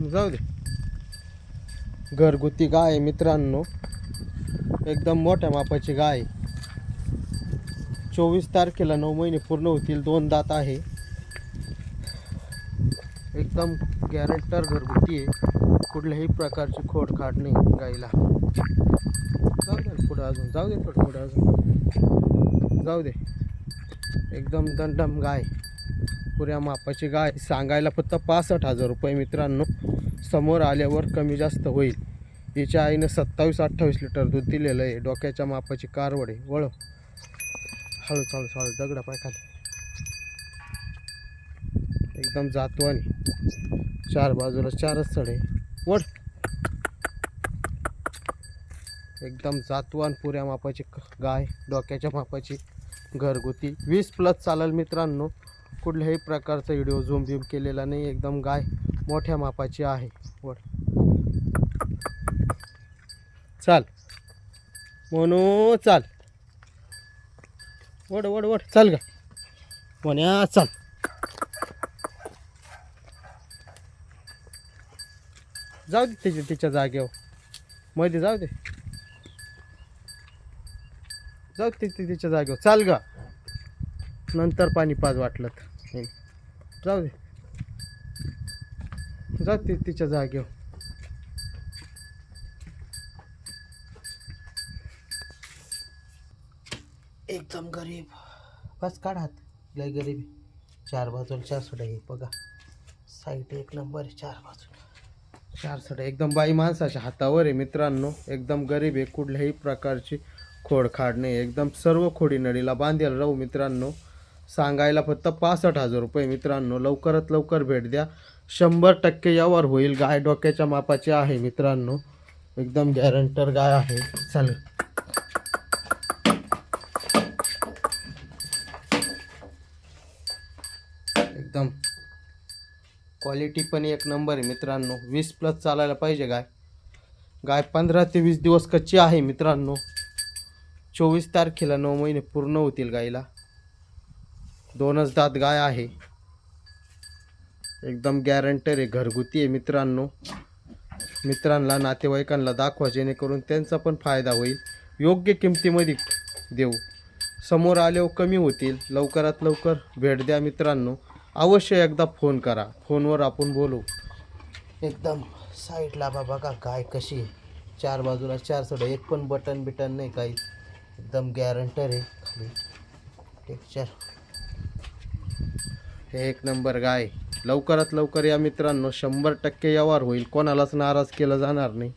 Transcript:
जाऊ दे घरगुती गाय आहे मित्रांनो. एकदम मोठ्या मापाची गाय चोवीस तारखेला नऊ महिने पूर्ण होतील दोन दात आहे. एकदम गॅरेंटर घरगुती आहे. कुठल्याही प्रकारची खोडखाड नाही गाईला जाऊ दे पुढं अजून जाऊ दे थोडं पुढं अजून. जाऊ दे. एकदम दंडम गाय. पुऱ्या मापाची गाय. सांगायला फक्त पासष्ट हजार रुपये मित्रांनो. समोर आल्यावर कमी जास्त होईल. हिच्या आईनं सत्तावीस अठ्ठावीस लिटर दूध दिलेलं आहे. डोक्याच्या मापाची कारवड. आहे वळ हळू चालू चालू. दगडा पाय एकदम जातवानी. चार बाजूला चारच चढ. आहे वड एकदम जातवान पुऱ्या मापाची गाय. डोक्याच्या मापाची घरगुती. वीस प्लस चालेल मित्रांनो. कुठल्याही प्रकारचा व्हिडिओ झूम बिम केलेला नाही एकदम गाय मोठ्या मापाची आहे. वड चाल. म्हणू चाल. वड वड वड. चाल का म्हण्या चाल. जाऊ दे तिच्या तिच्या जागेवर. मध्ये जाऊ दे. जाऊ दे तिच्या जागेवर. चाल गा. नंतर पाणी पाज वाटलं तर. हं. जाऊ दे. जाऊ दे तिच्या जागेवर एकदम गरीब. बस काढात लय गरीब. चार बाजूला चार सोडा आहे. बघा. साईट एक नंबर आहे चार बाजूला. चार सोडा एकदम बाई माणसाच्या हातावर आहे मित्रांनो. एकदम गरीब आहे. कुठल्याही प्रकारची खोडखाड नाही. एकदम सर्व खोडी नडीला बांधेल राहू मित्रांनो. सांगायला फक्त पासष्ट हजार रुपये. मित्रांनो लवकरात लवकर भेट द्या. शंभर टक्के यावर होईल. गाय डोक्याच्या मापाची आहे मित्रांनो. एकदम गॅरंटर गाय आहे. चालेल. एकदम. क्वालिटी पण एक नंबर आहे मित्रांनो. वीस प्लस चालायला पाहिजे गाय. गाय पंधरा ते वीस दिवस कच्ची आहे मित्रांनो. चोवीस तारखेला नऊ महिने पूर्ण होतील गायीला. दोनच दात गाय आहे. एकदम गॅरंटर आहे घरगुती आहे मित्रांनो. मित्रांना नातेवाईकांना दाखवा जेणेकरून त्यांचा पण फायदा होईल. योग्य किमतीमध्ये देऊ. समोर आल्यावर कमी होतील. लवकरात लवकर भेट द्या मित्रांनो. अवश्य एकदा फोन करा. फोनवर आपण बोलू. एकदम साईडला बाबा का गाय कशी आहे? चार बाजूला चार सोडं. एक पण बटन बिटन नाही काही. एकदम गॅरंटर आहे. खाली. टेक्चर हे एक नंबर गाय. लवकरात लवकर या मित्रांनो शंभर टक्के व्यवहार होईल. कोणालाच नाराज केलं जाणार नाही.